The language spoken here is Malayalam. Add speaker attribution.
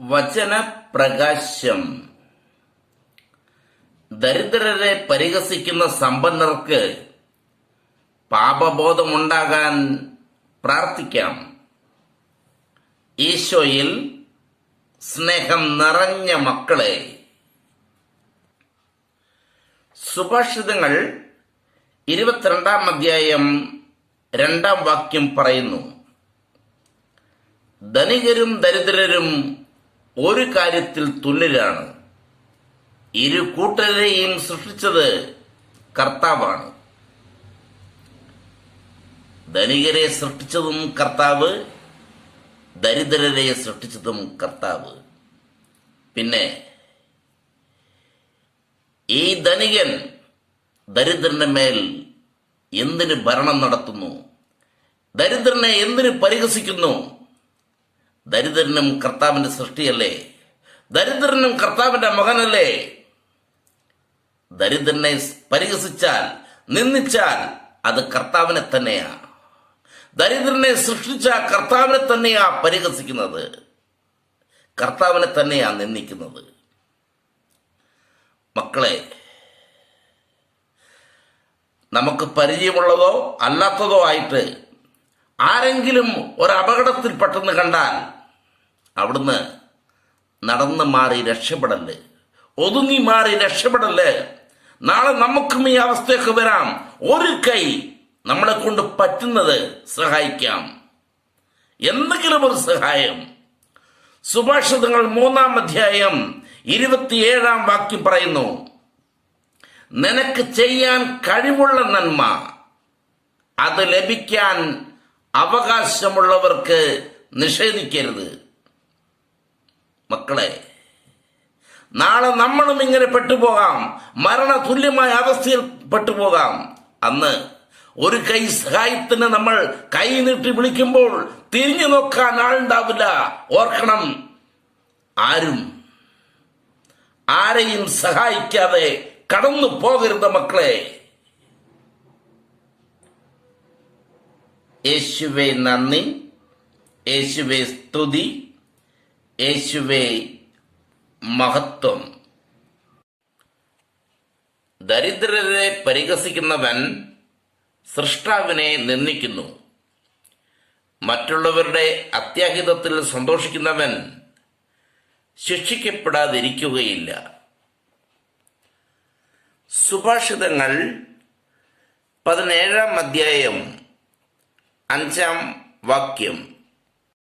Speaker 1: വചനപ്രകാശം. ദരിദ്രരെ പരിഹസിക്കുന്ന സമ്പന്നർക്ക് പാപബോധമുണ്ടാകാൻ പ്രാർത്ഥിക്കാം. ഈശോയിൽ സ്നേഹം നിറഞ്ഞ മക്കളെ സുഭാഷിതങ്ങൾ ഇരുപത്തിരണ്ടാം അധ്യായം രണ്ടാം വാക്യം പറയുന്നു. ധനികരും ദരിദ്രരും ഒരു കാര്യത്തിൽ തുല്യരാണ്. ഇരു കൂട്ടരെയും സൃഷ്ടിച്ചത് കർത്താവാണ്. ധനികരെ സൃഷ്ടിച്ചതും കർത്താവ് ദരിദ്രരെ സൃഷ്ടിച്ചതും കർത്താവ്. പിന്നെ ഈ ധനികൻ ദരിദ്രന്റെ മേൽ എന്തിന് ഭരണം നടത്തുന്നു? ദരിദ്രനെ എന്തിന് പരിഹസിക്കുന്നു? ദരിദ്രനും കർത്താവിന്റെ സൃഷ്ടിയല്ലേ? ദരിദ്രനും കർത്താവിന്റെ മകനല്ലേ? ദരിദ്രനെ പരിഹസിച്ചാൽ നിന്ദിച്ചാൽ അത് കർത്താവിനെ തന്നെയാ. ദരിദ്രനെ സൃഷ്ടിച്ച കർത്താവിനെ തന്നെയാ പരിഹസിക്കുന്നത്. കർത്താവിനെ തന്നെയാ നിന്ദിക്കുന്നത്. മക്കളെ നമുക്ക് പരിചയമുള്ളതോ അല്ലാത്തതോ ആയിട്ട് ആരെങ്കിലും ഒരു അപകടത്തിൽ പെട്ടെന്ന് കണ്ടാൽ അവിടുന്ന് നടന്ന് മാറി രക്ഷപ്പെടല്ലേ? ഒതുങ്ങി മാറി രക്ഷപ്പെടല്ലേ? നാളെ നമുക്കും ഈ അവസ്ഥയൊക്കെ വരാം. ഒരു കൈ നമ്മളെ കൊണ്ട് പറ്റുന്നത് സഹായിക്കാം. എന്തെങ്കിലും ഒരു സഹായം. സുഭാഷിതങ്ങൾ മൂന്നാം അധ്യായം ഇരുപത്തിയേഴാം വാക്യം പറയുന്നു നിനക്ക് ചെയ്യാൻ കഴിവുള്ള നന്മ അത് ലഭിക്കാൻ അവകാശമുള്ളവർക്ക് നിഷേധിക്കരുത്. മക്കളെ നാളെ നമ്മളും ഇങ്ങനെ പെട്ടുപോകാം. മരണ തുല്യമായ അവസ്ഥയിൽ പെട്ടുപോകാം. അന്ന് ഒരു കൈ സഹായത്തിന് നമ്മൾ കൈ നീട്ടി വിളിക്കുമ്പോൾ തിരിഞ്ഞു നോക്കാൻ ആളുണ്ടാവില്ല. ഓർക്കണം ആരും ആരെയും സഹായിക്കാതെ കടന്നു പോകരുത് മക്കളെ. യേശുവേ നന്ദി യേശുവേ സ്തുതി. യേശുവെ മഹത്വം. ദരിദ്രരെ പരിഹസിക്കുന്നവൻ സൃഷ്ടാവിനെ നിന്ദിക്കുന്നു. മറ്റുള്ളവരുടെ അത്യാഹിതത്തിൽ സന്തോഷിക്കുന്നവൻ ശിക്ഷിക്കപ്പെടാതിരിക്കുകയില്ല. സുഭാഷിതങ്ങൾ പതിനേഴാം അധ്യായം അഞ്ചാം വാക്യം.